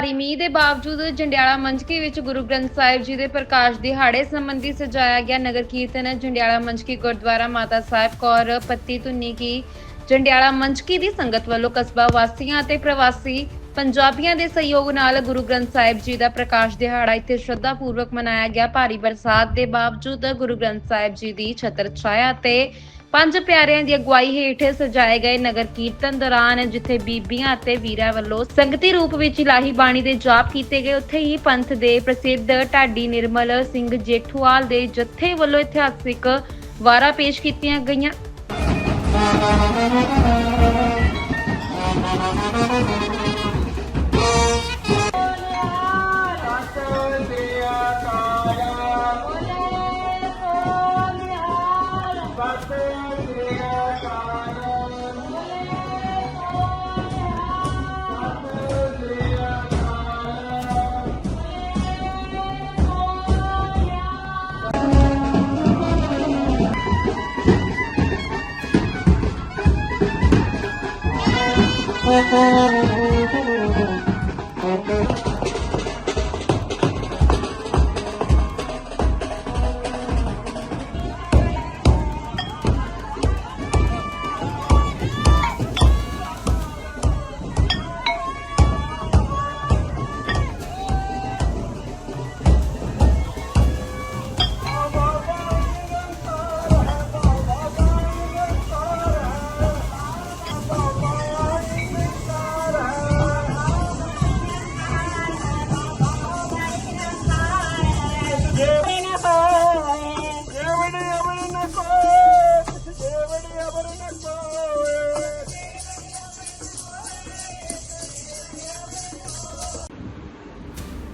ਭਾਰੀ ਮੀਂਹ ਦੇ ਬਾਵਜੂਦ ਜੰਡਿਆਲਾ ਮੰਚਕੀ ਵਿੱਚ ਗੁਰੂ ਗ੍ਰੰਥ ਸਾਹਿਬ ਜੀ ਦੇ ਪ੍ਰਕਾਸ਼ ਦਿਹਾੜੇ ਸੰਬੰਧੀ ਸਜਾਇਆ ਗਿਆ ਨਗਰ ਕੀਰਤਨ ਜੰਡਿਆਲਾ ਮੰਚਕੀ ਗੁਰਦੁਆਰਾ ਮਾਤਾ ਸਾਹਿਬ ਕੌਰ ਪੱਤੀ ਧੁੰਨੀ ਕੀ। ਜੰਡਿਆਲਾ ਮੰਚਕੀ ਦੀ ਸੰਗਤ ਵੱਲੋਂ ਕਸਬਾ ਵਾਸੀਆਂ ਅਤੇ ਪ੍ਰਵਾਸੀ ਪੰਜਾਬੀਆਂ ਦੇ ਸਹਿਯੋਗ ਨਾਲ ਗੁਰੂ ਗ੍ਰੰਥ ਸਾਹਿਬ ਜੀ ਦਾ ਪ੍ਰਕਾਸ਼ ਦਿਹਾੜਾ ਇੱਥੇ ਸ਼ਰਧਾ ਪੂਰਵਕ ਮਨਾਇਆ ਗਿਆ। ਭਾਰੀ ਬਰਸਾਤ ਦੇ ਬਾਵਜੂਦ ਗੁਰੂ ਗ੍ਰੰਥ ਸਾਹਿਬ ਜੀ ਦੀ ਛਤਰ ਛਾਇਆ ਤੇ ਪੰਜ ਪਿਆਰਿਆਂ ਦੀ ਅਗਵਾਈ ਹੇਠ ਸਜਾਏ ਗਏ ਨਗਰ ਕੀਰਤਨ ਦੌਰਾਨ ਜਿੱਥੇ ਬੀਬੀਆਂ ਅਤੇ ਵੀਰਾਂ ਵੱਲੋਂ ਸੰਗਤੀ ਰੂਪ ਵਿੱਚ ਇਲਾਹੀ ਬਾਣੀ ਦੇ ਜਾਪ ਕੀਤੇ ਗਏ, ਉੱਥੇ ਹੀ ਪੰਥ ਦੇ ਪ੍ਰਸਿੱਧ ਢਾਡੀ ਨਿਰਮਲ ਸਿੰਘ ਜੇਠੂਵਾਲ ਦੇ ਜਥੇ ਵੱਲੋਂ ਇਤਿਹਾਸਿਕ ਵਾਰਾਂ ਪੇਸ਼ ਕੀਤੀਆਂ ਗਈਆਂ। Oh, oh, oh,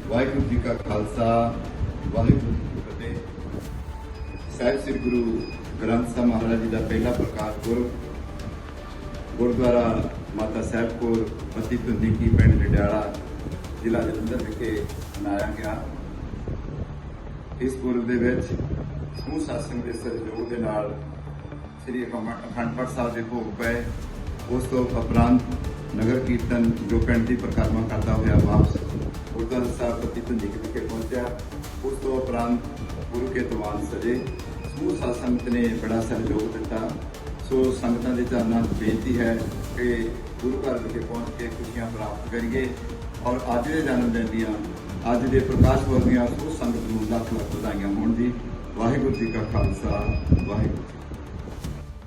Waheguru ji ਕਾ ਖਾਲਸਾ, ਵਾਹਿਗੁਰੂ ਜੀ ਕੀ ਫਤਿਹ। ਸਾਹਿਬ ਸ੍ਰੀ ਗੁਰੂ ਗ੍ਰੰਥ ਸਾਹਿਬ ਮਹਾਰਾਜ ਜੀ ਦਾ ਪਹਿਲਾ ਪ੍ਰਕਾਸ਼ ਪੁਰਬ, ਗੁਰਦੁਆਰਾ ਮਾਤਾ ਸਾਹਿਬ ਕੋਲ ਪਤੀ ਧੁੰਦੀ ਕੀ ਪਿੰਡ ਜਡਿਆਲਾ ਜ਼ਿਲ੍ਹਾ ਜਲੰਧਰ ਵਿਖੇ ਮਨਾਇਆ ਗਿਆ। ਇਸ ਪੁਰਬ ਦੇ ਵਿੱਚ ਸਮੂਹ ਸਾਸਨ ਦੇ ਸਹਿਯੋਗ ਦੇ ਨਾਲ ਸ੍ਰੀ ਅਖੰਡ ਅਖੰਡ ਪਾਠ ਸਾਹਿਬ ਦੇ ਭੋਗ ਪਏ। ਉਸ ਤੋਂ ਉਪਰੰਤ ਨਗਰ ਕੀਰਤਨ ਜੋ ਪਿੰਡ ਦੀ ਪਰਿਕਰਮਾ ਕਰਦਾ ਹੋਇਆ ਵਾਪਸ ਗੁਰਦੁਆਰਾ ਸਾਹਿਬ ਪਤੀ ਧੁੰਦੀ ਵਿਖੇ ਪਹੁੰਚਿਆ, ਉਸ ਤੋਂ ਉਪਰੰਤ ਗੁਰੂ ਕੇ ਦੀਵਾਨ ਸਜੇ। ਸਮੂਹ ਸਾਧ ਸੰਗਤ ਨੇ ਬੜਾ ਸਹਿਯੋਗ ਦਿੱਤਾ। ਸੋ ਸੰਗਤਾਂ ਦੇ ਚਰਨਾਂ 'ਚ ਬੇਨਤੀ ਹੈ ਕਿ ਗੁਰੂ ਘਰ ਵਿਖੇ ਪਹੁੰਚ ਕੇ ਖੁਸ਼ੀਆਂ ਪ੍ਰਾਪਤ ਕਰੀਏ ਔਰ ਅੱਜ ਦੇ ਜਨਮ ਦਿਨ ਦੀਆਂ, ਅੱਜ ਦੇ ਪ੍ਰਕਾਸ਼ ਪੁਰਬ ਦੀਆਂ ਸਮੂਹ ਸੰਗਤ ਨੂੰ ਲੱਖ ਲੱਖ ਵਧਾਈਆਂ ਹੋਣ ਜੀ ਵਾਹਿਗੁਰੂ ਜੀ ਕਾ ਖਾਲਸਾ, ਵਾਹਿਗੁਰੂ ਜੀ